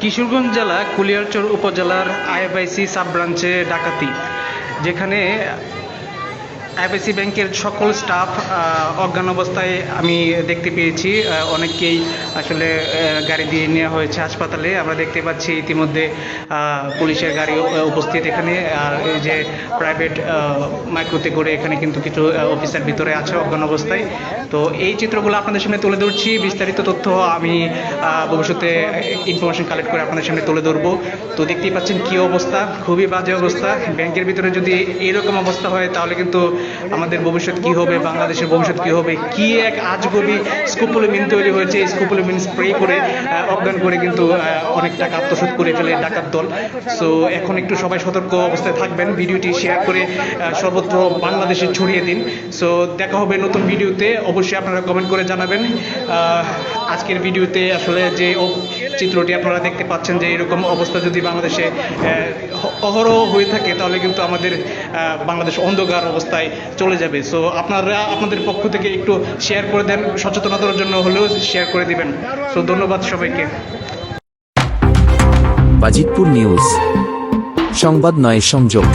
কিশোরগঞ্জ জেলা কুলিয়ারচর উপজেলার IFIC sub ব্রাঞ্চে ডাকাতি যেখানে আইএফআইসি ব্যাংকের সকল স্টাফ অজ্ঞান অবস্থায় আমি দেখতে পেয়েছি। অনেককেই আসলে গাড়ি দিয়ে নেওয়া হয়েছে হাসপাতালে। আমরা দেখতে পাচ্ছি ইতিমধ্যে পুলিশের গাড়ি উপস্থিত এখানে। আর এই যে প্রাইভেট মাইক্রোতে করে এখানে কিন্তু কিছু অফিসার ভিতরে আছে অজ্ঞান অবস্থায়। তো এই চিত্রগুলো আপনাদের সামনে তুলে ধরছি। বিস্তারিত তথ্য আমি ভবিষ্যতে ইনফরমেশন কালেক্ট করে আপনাদের সামনে তুলে ধরবো। তো দেখতেই পাচ্ছেন কী অবস্থা? খুবই বাজে অবস্থা। ব্যাংকের ভিতরে যদি এরকম অবস্থা হয়, তাহলে কিন্তু আমাদের ভবিষ্যৎ কি হবে, বাংলাদেশের ভবিষ্যৎ কি হবে, কি এক আজগবি স্কুপলিমিন তৈরি হয়েছে স্কুপলিমিন স্প্রে করে অজ্ঞান করে কিন্তু অনেক টাকা আত্মসাৎ করে ফেলে ডাকাত দল। সো এখন একটু সবাই সতর্ক অবস্থায় থাকবেন, ভিডিওটি শেয়ার করে সর্বত্র বাংলাদেশে ছড়িয়ে দিন। সো দেখা হবে নতুন ভিডিওতে, অবশ্যই আপনারা কমেন্ট করে জানাবেন। আজকের ভিডিওতে আসলে যে চিত্রটি আপনারা দেখতে পাচ্ছেন যে এরকম অবস্থা যদি বাংলাদেশে অহরহ হয়ে থাকে, তাহলে কিন্তু আমাদের বাংলাদেশ অন্ধকার অবস্থায় চলে যাবে। সো আপনারা আপনাদের পক্ষ থেকে একটু শেয়ার করে দেন, সচেতনতার জন্য হলেও শেয়ার করে দিবেন। সো ধন্যবাদ সবাইকে। বাজিতপুর নিউজ, সংবাদ নয়, সংযোগ।